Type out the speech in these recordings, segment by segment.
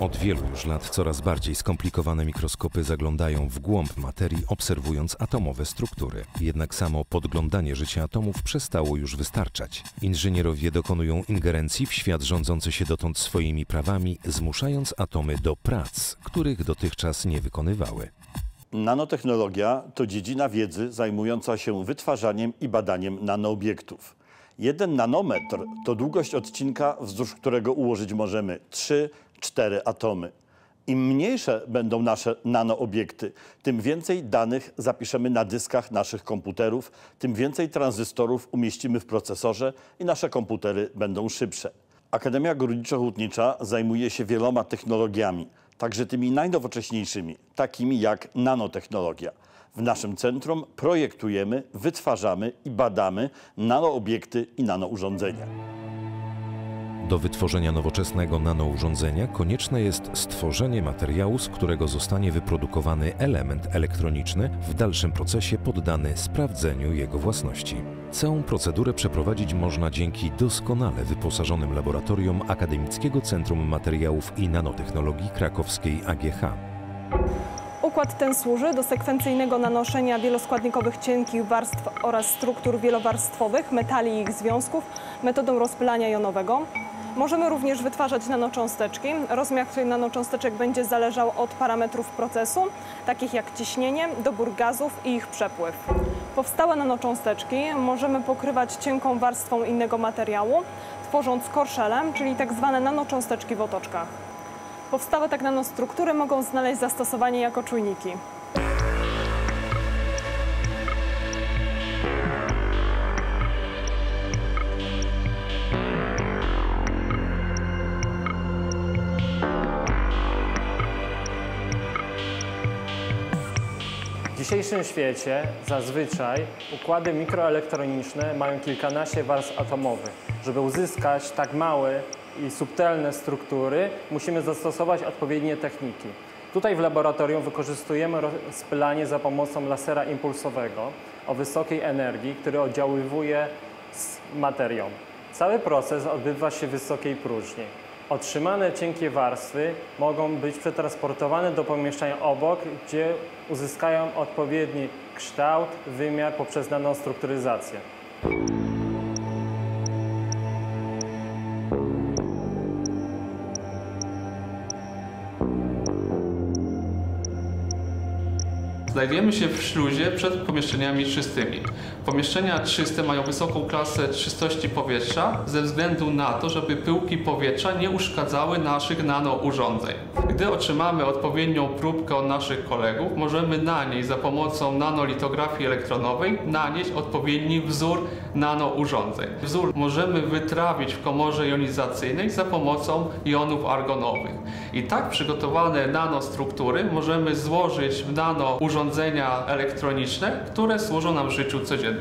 Od wielu już lat coraz bardziej skomplikowane mikroskopy zaglądają w głąb materii, obserwując atomowe struktury. Jednak samo podglądanie życia atomów przestało już wystarczać. Inżynierowie dokonują ingerencji w świat rządzący się dotąd swoimi prawami, zmuszając atomy do prac, których dotychczas nie wykonywały. Nanotechnologia to dziedzina wiedzy zajmująca się wytwarzaniem i badaniem nanoobiektów. Jeden nanometr to długość odcinka, wzdłuż którego ułożyć możemy 3-4 atomy. Im mniejsze będą nasze nanoobiekty, tym więcej danych zapiszemy na dyskach naszych komputerów, tym więcej tranzystorów umieścimy w procesorze i nasze komputery będą szybsze. Akademia Górniczo-Hutnicza zajmuje się wieloma technologiami, także tymi najnowocześniejszymi, takimi jak nanotechnologia. W naszym centrum projektujemy, wytwarzamy i badamy nanoobiekty i nanourządzenia. Do wytworzenia nowoczesnego nanourządzenia konieczne jest stworzenie materiału, z którego zostanie wyprodukowany element elektroniczny, w dalszym procesie poddany sprawdzeniu jego własności. Całą procedurę przeprowadzić można dzięki doskonale wyposażonym laboratorium Akademickiego Centrum Materiałów i Nanotechnologii Krakowskiej AGH. Układ ten służy do sekwencyjnego nanoszenia wieloskładnikowych cienkich warstw oraz struktur wielowarstwowych, metali i ich związków metodą rozpylania jonowego. Możemy również wytwarzać nanocząsteczki. Rozmiar tych nanocząsteczek będzie zależał od parametrów procesu, takich jak ciśnienie, dobór gazów i ich przepływ. Powstałe nanocząsteczki możemy pokrywać cienką warstwą innego materiału, tworząc korszele, czyli tak zwane nanocząsteczki w otoczkach. Powstałe tak nanostruktury mogą znaleźć zastosowanie jako czujniki. Dzisiejszym świecie zazwyczaj układy mikroelektroniczne mają kilkanaście warstw atomowych. Żeby uzyskać tak małe i subtelne struktury, musimy zastosować odpowiednie techniki. Tutaj w laboratorium wykorzystujemy rozpylanie za pomocą lasera impulsowego o wysokiej energii, który oddziaływuje z materią. Cały proces odbywa się w wysokiej próżni. Otrzymane cienkie warstwy mogą być przetransportowane do pomieszczenia obok, gdzie uzyskają odpowiedni kształt, wymiar poprzez nanostrukturyzację. Znajdujemy się w śluzie przed pomieszczeniami czystymi. Pomieszczenia czyste mają wysoką klasę czystości powietrza ze względu na to, żeby pyłki powietrza nie uszkadzały naszych nanourządzeń. Gdy otrzymamy odpowiednią próbkę od naszych kolegów, możemy na niej za pomocą nanolitografii elektronowej nanieść odpowiedni wzór nanourządzeń. Wzór możemy wytrawić w komorze jonizacyjnej za pomocą jonów argonowych. I tak przygotowane nanostruktury możemy złożyć w nanourządzenia elektroniczne, które służą nam w życiu codziennym.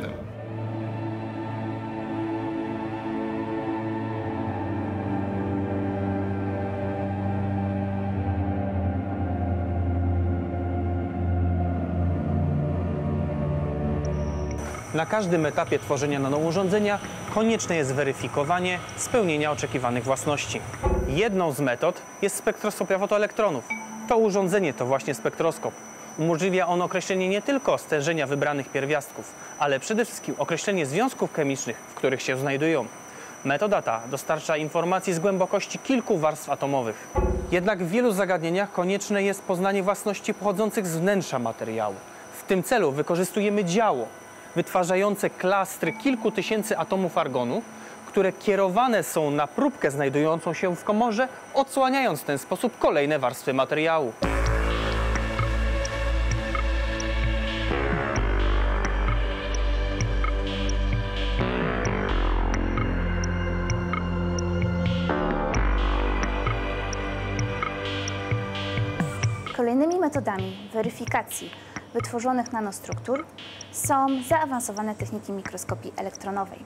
Na każdym etapie tworzenia nanourządzenia konieczne jest weryfikowanie spełnienia oczekiwanych własności. Jedną z metod jest spektroskopia fotoelektronów. To urządzenie to właśnie spektroskop. Umożliwia on określenie nie tylko stężenia wybranych pierwiastków, ale przede wszystkim określenie związków chemicznych, w których się znajdują. Metoda ta dostarcza informacji z głębokości kilku warstw atomowych. Jednak w wielu zagadnieniach konieczne jest poznanie własności pochodzących z wnętrza materiału. W tym celu wykorzystujemy działo, wytwarzające klastry kilku tysięcy atomów argonu, które kierowane są na próbkę znajdującą się w komorze, odsłaniając w ten sposób kolejne warstwy materiału. Kolejnymi metodami weryfikacji wytworzonych nanostruktur są zaawansowane techniki mikroskopii elektronowej.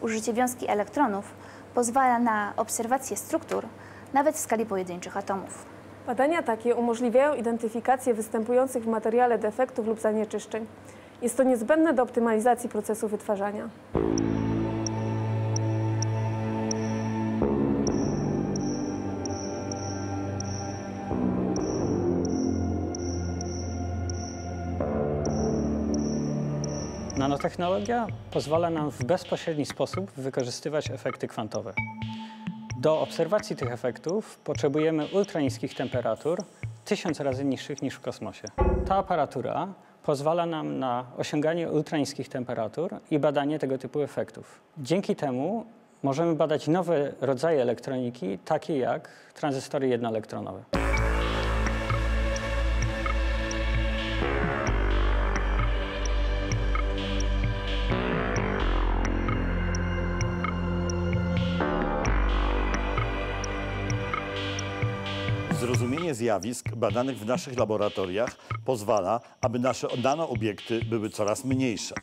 Użycie wiązki elektronów pozwala na obserwację struktur nawet w skali pojedynczych atomów. Badania takie umożliwiają identyfikację występujących w materiale defektów lub zanieczyszczeń. Jest to niezbędne do optymalizacji procesu wytwarzania. Nanotechnologia pozwala nam w bezpośredni sposób wykorzystywać efekty kwantowe. Do obserwacji tych efektów potrzebujemy ultraniskich temperatur, tysiąc razy niższych niż w kosmosie. Ta aparatura pozwala nam na osiąganie ultraniskich temperatur i badanie tego typu efektów. Dzięki temu możemy badać nowe rodzaje elektroniki, takie jak tranzystory jednoelektronowe. Zrozumienie zjawisk badanych w naszych laboratoriach pozwala, aby nasze nanoobiekty były coraz mniejsze.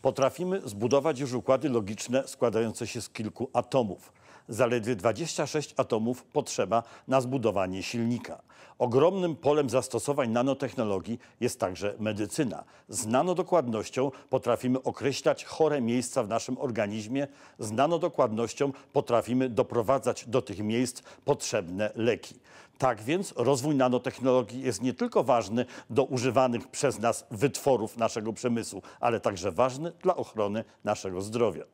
Potrafimy zbudować już układy logiczne składające się z kilku atomów. Zaledwie 26 atomów potrzeba na zbudowanie silnika. Ogromnym polem zastosowań nanotechnologii jest także medycyna. Z nanodokładnością potrafimy określać chore miejsca w naszym organizmie, z nanodokładnością potrafimy doprowadzać do tych miejsc potrzebne leki. Tak więc rozwój nanotechnologii jest nie tylko ważny do używanych przez nas wytworów naszego przemysłu, ale także ważny dla ochrony naszego zdrowia.